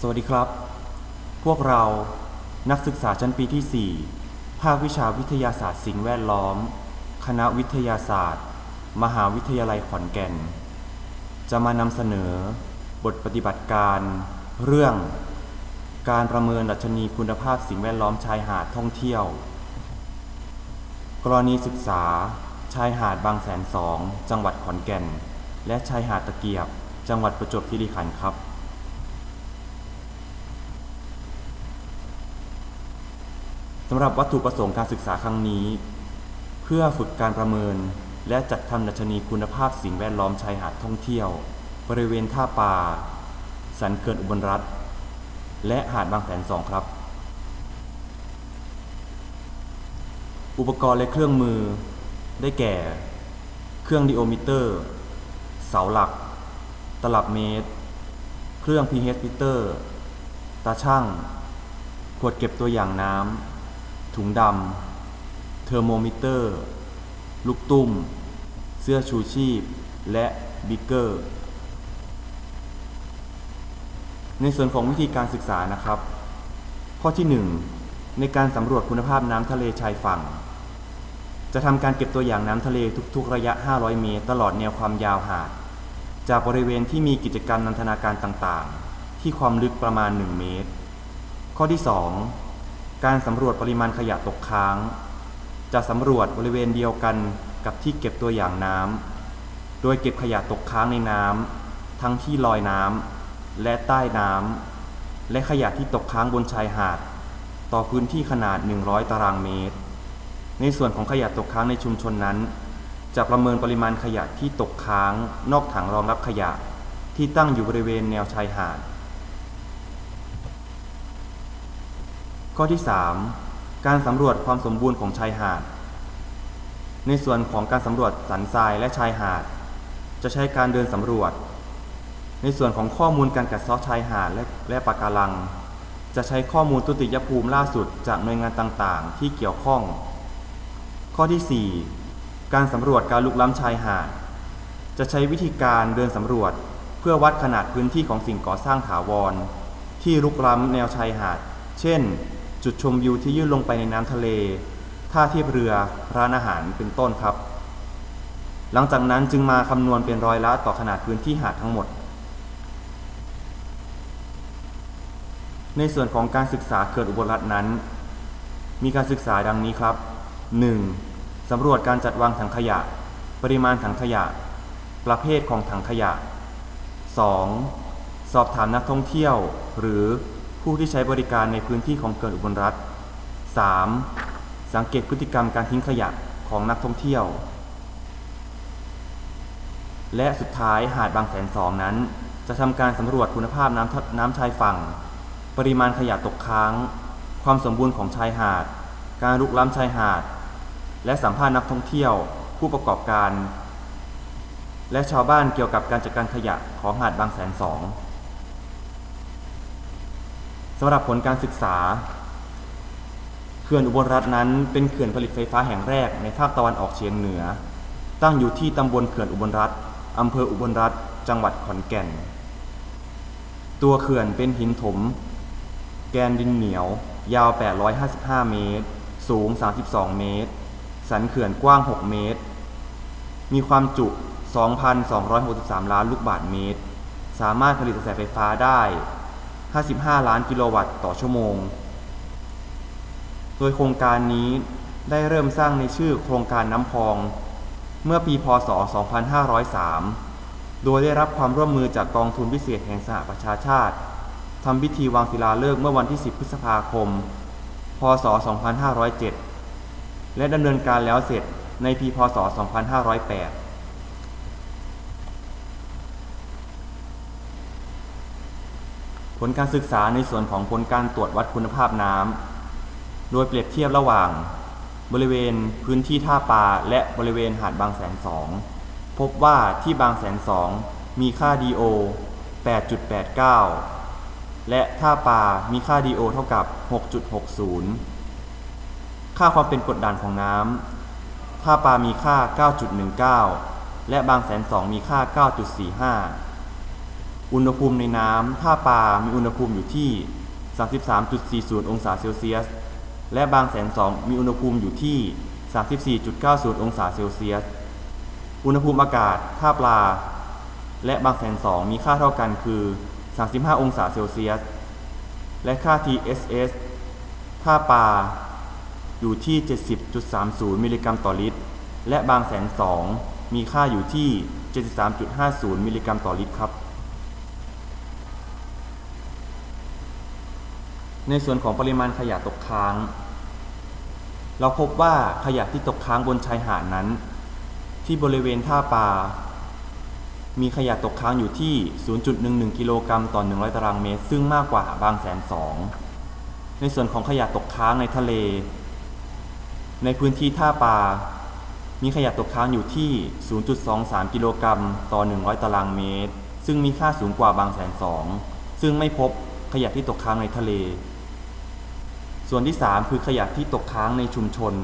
สวัสดีครับ พวกเรานักศึกษาชั้นปีที่ 4 ภาควิชาวิทยาศาสตร์สิ่งแวดล้อม คณะวิทยาศาสตร์ มหาวิทยาลัยขอนแก่น จะมานำเสนอ บทปฏิบัติการ เรื่อง การประเมินดัชนีคุณภาพสิ่งแวดล้อมชายหาดท่องเที่ยว กรณีศึกษา ชายหาดบางแสนสอง จังหวัดขอนแก่น และชายหาดตะเกียบ จังหวัดประจวบคีรีขันธ์ครับ สำหรับวัตถุประสงค์การศึกษาครั้งนี้ เพื่อฝึกการประเมิน และจัดทำดัชนีคุณภาพสิ่งแวดล้อมชายหาดท่องเที่ยว บริเวณท่าปลาสันเขื่อนอุบลรัฐ และหาดบางแสนสองครับ อุปกรณ์และเครื่องมือ ได้แก่ เครื่องดิโอมิเตอร์ เสาหลัก ตลับเมตร เครื่อง pH meter ตาช่าง ขวดเก็บตัวอย่างน้ำ ถุงดำ เทอร์โมมิเตอร์ ลูกตุ้ม เสื้อชูชีพ และบิกเกอร์ ในส่วนของวิธีการศึกษานะครับ ข้อที่ 1 ในการสำรวจคุณภาพน้ำทะเลชายฝั่ง จะทำการเก็บตัวอย่างน้ำทะเลทุกๆ ระยะ 500 เมตร ตลอดแนวความยาวหาด จากบริเวณที่มีกิจกรรมนันทนาการต่างๆ ที่ความลึกประมาณ 1 เมตร ข้อที่ 2 การสำรวจปริมาณขยะตกค้าง จะสำรวจบริเวณเดียวกันกับที่เก็บตัวอย่างน้ำ โดยเก็บขยะตกค้างในน้ำ ทั้งที่ลอยน้ำ และใต้น้ำ และขยะที่ตกค้างบนชายหาด ต่อพื้นที่ขนาด 100 ตารางเมตร ในส่วนของขยะตกค้างในชุมชนนั้น จะประเมินปริมาณขยะที่ตกค้าง นอกถังรองรับขยะที่ตั้งอยู่บริเวณแนวชายหาด ข้อที่ 3 การสำรวจความสมบูรณ์ของชายหาด ในส่วนของการสำรวจสันทรายและชายหาด จะใช้การเดินสำรวจ ในส่วนของข้อมูลการกัดเซาะชายหาดและและปะการัง จะใช้ข้อมูลตุติยภูมิล่าสุดจากหน่วยงานต่างๆ ที่เกี่ยวข้อง ข้อที่ 4 การสำรวจการลุกล้ำชายหาด จะใช้วิธีการเดินสำรวจ เพื่อวัดขนาดพื้นที่ของสิ่งก่อสร้างถาวร ที่ลุกล้ำแนวชายหาด เช่น จุดชมวิวที่ยื่นลงไปในน้ำทะเล ท่าเทียบเรือ ร้านอาหารเป็นต้นครับ หลังจากนั้นจึงมาคำนวณเป็นร้อยละต่อขนาดพื้นที่หาดทั้งหมด ในส่วนของการศึกษาเขื่อนอุบลรัฐนั้น มีการศึกษาดังนี้ครับ 1. สำรวจการจัดวางถังขยะ ปริมาณถังขยะ ประเภทของถังขยะ 2. สอบถามนักท่องเที่ยวหรือ ผู้ที่ใช้บริการในพื้นที่ของเขื่อนอุบลรัฐ 3. สังเกตพฤติกรรมการทิ้งขยะของนักท่องเที่ยว และสุดท้ายหาดบางแสนสองนั้น จะทำการสำรวจคุณภาพน้ำน้ำชายฝั่ง ปริมาณขยะตกค้าง ความสมบูรณ์ของชายหาด การลุกล้ำชายหาด และสัมภาษณ์นักท่องเที่ยว ผู้ประกอบการ และชาวบ้านเกี่ยวกับการจัดการขยะของหาดบางแสนสอง สำหรับผลการศึกษาเขื่อนอุบลรัฐนั้นเป็นเขื่อนผลิตไฟฟ้าแห่งแรกในภาคตะวันออกเฉียงเหนือ ตั้งอยู่ที่ตำบลเขื่อนอุบลรัฐอำเภออุบลรัฐจังหวัดขอนแก่น ตัวเขื่อนเป็นหินถม แกนดินเหนียว ยาว 855 เมตร สูง 32 เมตร สันเขื่อนกว้าง 6 เมตร มีความจุ 2,263 ล้านลูกบาศก์เมตร สามารถผลิตกระแสไฟฟ้าได้ 55 ล้านกิโลวัตต์ต่อชั่วโมง โดยโครงการนี้ได้เริ่มสร้างในชื่อโครงการน้ำพอง เมื่อปีพศ 2503 โดยได้รับความร่วมมือจากกองทุนพิเศษแห่งสหประชาชาติทำพิธีวางศิลาฤกษ์เมื่อวันที่ 10 พฤษภาคม พศ 2507 และดำเนินการแล้วเสร็จในปีพศ 2508 ลการศึกษาในส่วนของผลการตรวจวัดคุณภาพน้ำโดยเปรียบเทียบระหว่าง บริเวณพื้นที่ท่าปลาและบริเวณหาดบางแสนสองพบว่าที่บางแสนสองมีค่า DO 8.89 และท่าปลามีค่า DO เท่ากับ 6.60 ค่าความเป็นกดด่านของน้ำท่าปลามีค่า 9.19 และบางแสนสองมีค่า 9.45 อุณหภูมิในน้ำท่าปลามีอุณหภูมิอยู่ที่ 33.40 องศาเซลเซียส และบางแสนสองมีอุณหภูมิอยู่ที่ 34.90 องศาเซลเซียส อุณหภูมิอากาศท่าปลา และบางแสนสองมีค่าเท่ากันคือ 35 องศาเซลเซียส และค่า TSS ท่าปลาอยู่ที่ 70.30 มิลลิกรัมต่อลิตร และบางแสนสองมีค่าอยู่ที่ 73.50 มิลลิกรัมต่อลิตรครับ ในส่วนของปริมาณขยะตกค้าง เราพบว่าขยะที่ตกค้างบนชายหาดนั้น ที่บริเวณท่าปลามีขยะตกค้างอยู่ที่ 0.11 กิโลกรัมต่อ 100 ตารางเมตร ซึ่งมากกว่าบางแสนสอง ในส่วนของขยะตกค้างในทะเล ในพื้นที่ท่าปลา มีขยะตกค้างอยู่ที่ 0.23 กิโลกรัมต่อ 100 ตารางเมตร ซึ่งมีค่าสูงกว่าบางแสนสอง ซึ่งไม่พบขยะที่ตกค้างในทะเล ส่วนที่ 3 คือขยะที่ตกค้างในชุมชน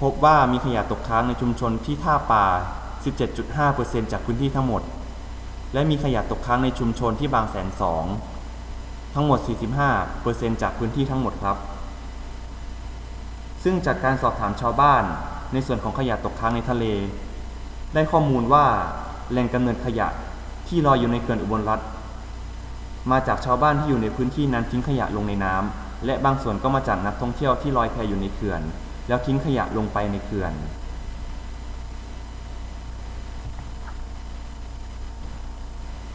พบว่ามีขยะตกค้างในชุมชนที่ท่าป่า 17.5%จากพื้นที่ทั้งหมด และมีขยะตกค้างในชุมชนที่บางแสนสองทั้งหมด 45%จากพื้นที่ทั้งหมดครับ ซึ่งจากการสอบถามชาวบ้านในส่วนของขยะตกค้างในทะเล ได้ข้อมูลว่าแหล่งกำเนิดขยะที่ลอยอยู่ในเขื่อนอุบลรัฐ มาจากชาวบ้านที่อยู่ในพื้นที่นั้นทิ้งขยะลงในน้ำและบางส่วนก็มาจากนักท่องเที่ยวที่ลอยแพอยู่ในเขื่อน แล้วทิ้งขยะลงไปในเขื่อน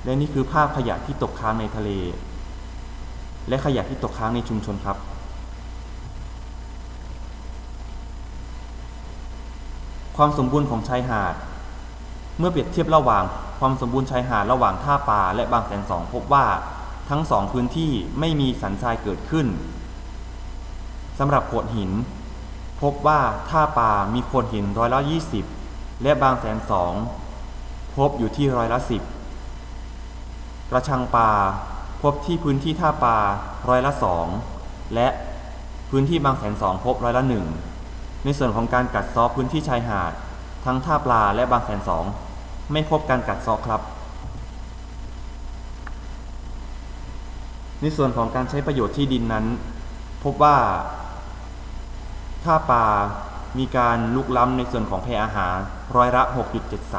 และนี่คือภาพขยะที่ตกค้างในทะเล และขยะที่ตกค้างในชุมชนครับ ความสมบูรณ์ของชายหาด เมื่อเปรียบเทียบระหว่าง ความสมบูรณ์ชายหาดระหว่างท่าปลาและบางแสนสองพบว่า ทั้งสองพื้นที่ไม่มีสันทรายเกิดขึ้นสำหรับโขดหิน พบว่าท่าปลามีโขดหินร้อยละยี่สิบและบางแสนสองพบอยู่ที่ร้อยละสิบกระชังปลาพบที่พื้นที่ท่าปลาร้อยละสองและพื้นที่บางแสนสองพบร้อยละหนึ่งในส่วนของการกัดซอพื้นที่ชายหาด ทั้งท่าปลาและบางแสนสองไม่พบการกัดซอครับ ในส่วนของการใช้ประโยชน์ที่ดินนั้น พบว่าท่าปลามีการลุกล้ำในส่วนของแพอาหารร้อยละ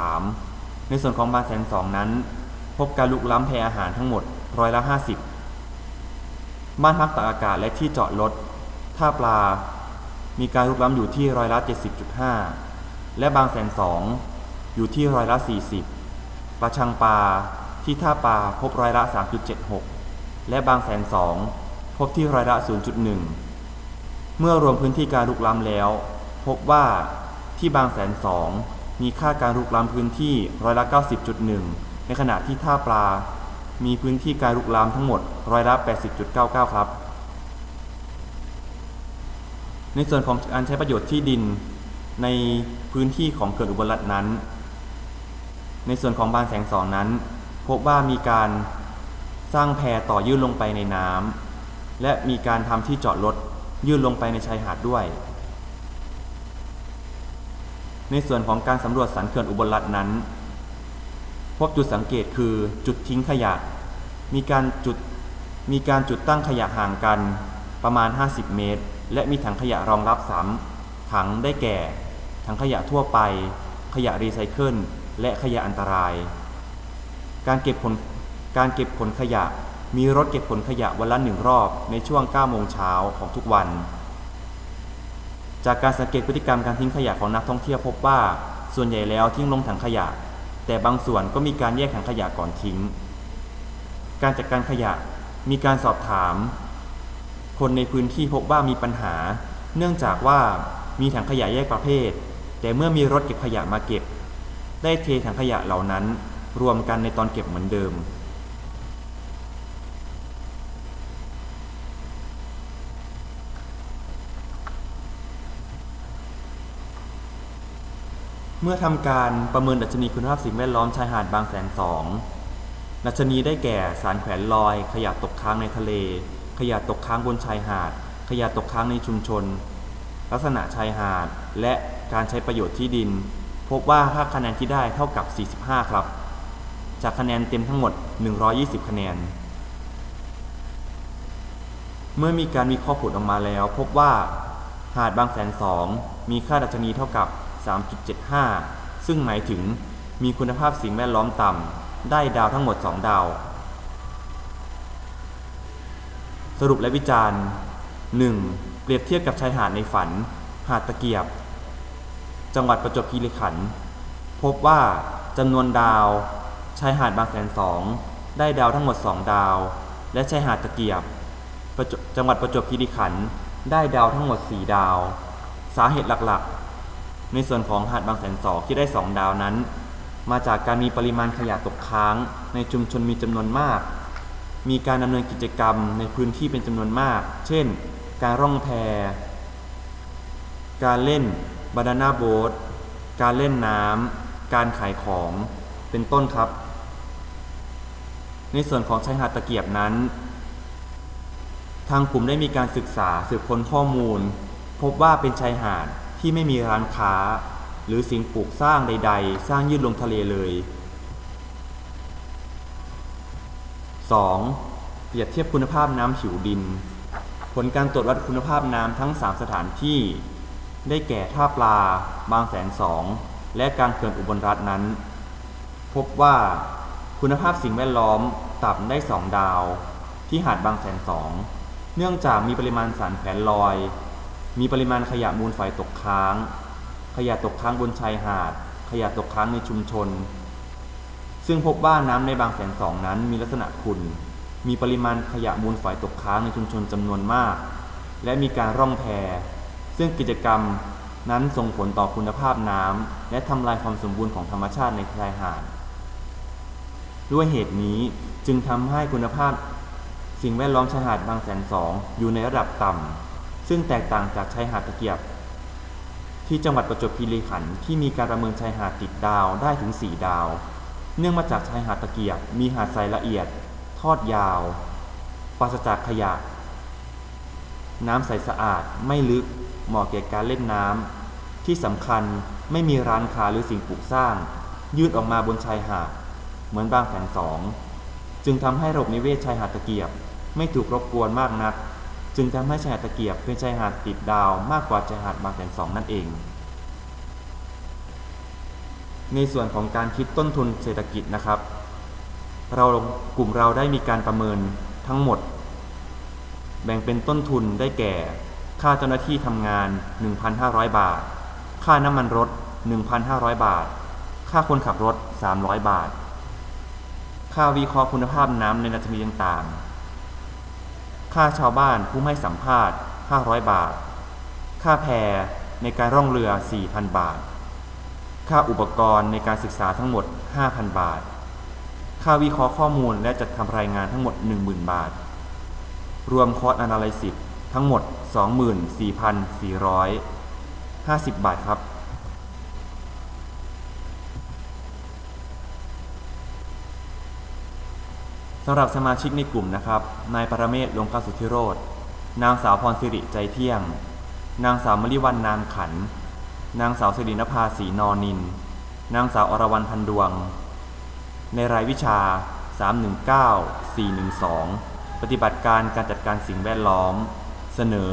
6.73 ในส่วนของบางแสนสองนั้น พบการลุกล้ำแพอาหารทั้งหมดร้อยละ 50 บ้านพักตากอากาศและที่จอดรถท่าปลา มีการลุกล้ำอยู่ที่ร้อยละ 70.5 และบางแสนสองอยู่ที่ร้อยละ 40 ประชังปลาที่ท่าปลาพบร้อยละ 3.76 และบางแสนสองพบที่ร้อยละ 0.1 เมื่อรวมพื้นที่การลุกล้ำแล้ว พบว่าที่บางแสนสองมีค่าการลุกล้ำพื้นที่ร้อยละ 90.1 ในขณะที่ท่าปลา มีพื้นที่การลุกล้ำทั้งหมดร้อยละ 80.99 ครับ ในส่วนของการใช้ประโยชน์ที่ดินในพื้นที่ของเขื่อนอุบลรัตน์นั้น ในส่วนของบางแสงสองนั้น พบว่ามีการ สร้างแพต่อยื่นลงไปในน้ำและมีการทำที่จอดรถยื่นลงไปในชายหาดด้วย ในส่วนของการสำรวจสันเขื่อนอุบลรัตน์นั้น พบจุดสังเกตคือจุดทิ้งขยะ มีการจุดมีการจุดตั้งขยะห่างกันประมาณ 50 เมตร และมีถังขยะรองรับสามถังได้แก่ ถังขยะทั่วไป ขยะรีไซเคิลและขยะอันตราย การเก็บผล การเก็บผลขยะ มีรถเก็บผลขยะวันละหนึ่งรอบในช่วง 9 โมงเช้าของทุกวัน จากการสังเกตพฤติกรรมการทิ้งขยะของนักท่องเที่ยวพบว่า ส่วนใหญ่แล้วทิ้งลงถังขยะ แต่บางส่วนก็มีการแยกถังขยะก่อนทิ้ง การจัดการขยะมีการสอบถาม คนในพื้นที่พบว่ามีปัญหา เนื่องจากว่ามีถังขยะแยกประเภท แต่เมื่อมีรถเก็บขยะมาเก็บ ได้เทถังขยะเหล่านั้น รวมกันในตอนเก็บเหมือนเดิม เมื่อทำการประเมินดัชนีคุณภาพสิ่งแวดล้อมชายหาดบางแสนสองดัชนีได้แก่สารแขวนลอย ขยะตกค้างในทะเล ขยะตกค้างบนชายหาด ขยะตกค้างในชุมชน ลักษณะชายหาด และการใช้ประโยชน์ที่ดิน พบว่าค่าคะแนนที่ได้เท่ากับ 45 ครับ จากคะแนนเต็มทั้งหมด 120 คะแนน เมื่อมีการวิเคราะห์ผลออกมาแล้ว พบว่าหาดบางแสนสองมีค่าดัชนีเท่ากับ 3.75 ซึ่งหมายถึงมีคุณภาพสิ่งแวดล้อมต่ำ ได้ดาวทั้งหมด 2 ดาว สรุปและวิจารณ์ 1. เปรียบเทียบกับชายหาดในฝัน หาดตะเกียบ จังหวัดประจวบคีรีขันธ์พบว่าจำนวนดาว ชายหาดบางแสนสองได้ดาวทั้งหมด 2 ดาว และชายหาดตะเกียบจวจังหวัดประจวบคีรีขันธ์ได้ดาวทั้งหมด 4 ดาว สาเหตุหลักๆ ในส่วนของหาดบางแสนสองที่ได้ 2 ดาวนั้น มาจากการมีปริมาณขยะตกค้าง ในชุมชนมีจำนวนมาก มีการดำเนินกิจกรรมในพื้นที่เป็นจำนวนมาก เช่น การร่องแพ การเล่นบานาน่าโบ๊ทการเล่นน้ำการขายของเป็นต้นครับ ในส่วนของชายหาดตะเกียบนั้น ทางกลุ่มได้มีการศึกษาสืบค้นข้อมูล พบว่าเป็นชายหาด ที่ไม่มีร้านค้า หรือสิ่งปลูกสร้างใด ๆ สร้างยื่นลงทะเลเลย 2. เปรียบเทียบคุณภาพน้ำผิวดิน ผลการตรวจวัดคุณภาพน้ำทั้ง 3 สถานที่ ได้แก่ท่าปลา บางแสนสอง และการเขื่อนอุบลรัฐนั้น พบว่าคุณภาพสิ่งแวดล้อมต่ำได้ 2 ดาว ที่หาดบางแสนสอง เนื่องจากมีปริมาณสารแผนลอย มีปริมาณขยะมูลฝอยตกค้าง ขยะตกค้างบนชายหาด ขยะตกค้างในชุมชน ซึ่งพบว่าน้ำในบางแสนสองนั้นมีลักษณะขุ่น มีปริมาณขยะมูลฝอยตกค้างในชุมชนจำนวนมาก และมีการร่องแพซึ่งกิจกรรมนั้นส่งผลต่อคุณภาพน้ำและทำลายความสมบูรณ์ของธรรมชาติในชายหาด ด้วยเหตุนี้จึงทำให้คุณภาพ สิ่งแวดล้อมชายหาดบางแสนสองอยู่ในระดับต่ำ ซึ่งแตกต่างจากชายหาดตะเกียบ ที่จังหวัดประจวบคีรีขันธ์ที่มีการประเมินชายหาดติดดาวได้ถึง 4 ดาว เนื่องมาจากชายหาดตะเกียบ มีหาดทรายละเอียด ทอดยาว ปราศจากขยะ น้ำใสสะอาดไม่ลึกเหมาะแก่การเล่นน้ำที่สำคัญไม่มีร้านค้าหรือสิ่งปลูกสร้าง ยืดออกมาบนชายหาด เหมือนบางแสนสอง จึงทำให้ระบบนิเวศชายหาดตะเกียบ ไม่ถูกรบกวนมากนัก จึงทำให้ชายหาดตะเกียบเป็นชายหาดติดดาวมากกว่าชายหาดบางแสนสองนั่นเอง ในส่วนของการคิดต้นทุนเศรษฐกิจนะครับ เรากลุ่มเราได้มีการประเมินทั้งหมด แบ่งเป็นต้นทุนได้แก่ ค่าเจ้าหน้าที่ทำงาน 1,500 บาท ค่าน้ำมันรถ 1,500 บาท ค่าคนขับรถ 300 บาท ค่าวิเคราะห์คุณภาพน้ำในนาทีต่างๆ ค่าชาวบ้านผู้ให้สัมภาษณ์ 500 บาท ค่าแพในการร่องเรือ 4,000 บาท ค่าอุปกรณ์ในการศึกษาทั้งหมด 5,000 บาท ค่าวิเคราะห์ข้อมูลและจัดทำรายงานทั้งหมด 10,000 บาท รวมคอร์ส Analysis ทั้งหมด 24,450 บาทครับ สำหรับสมาชิกในกลุ่มนะครับ นายปรเมศลงกาสุทธิโรธนางสาวพรสิริใจเที่ยง นางสาวมริวันนามขัน นางสาวสิรินภาสีนอนิน นางสาวอรวรรณพันดวง ในรายวิชา 319 412 ปฏิบัติการการจัดการสิ่งแวดล้อม เสนอ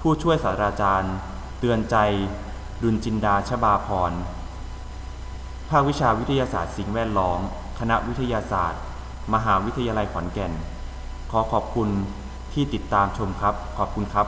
ผู้ช่วยศาสตราจารย์ เตือนใจ ดุลจินดาชบาพร ภาควิชาวิทยาศาสตร์สิ่งแวดล้อม คณะวิทยาศาสตร์ มหาวิทยาลัยขอนแก่น ขอขอบคุณที่ติดตามชมครับ ขอบคุณครับ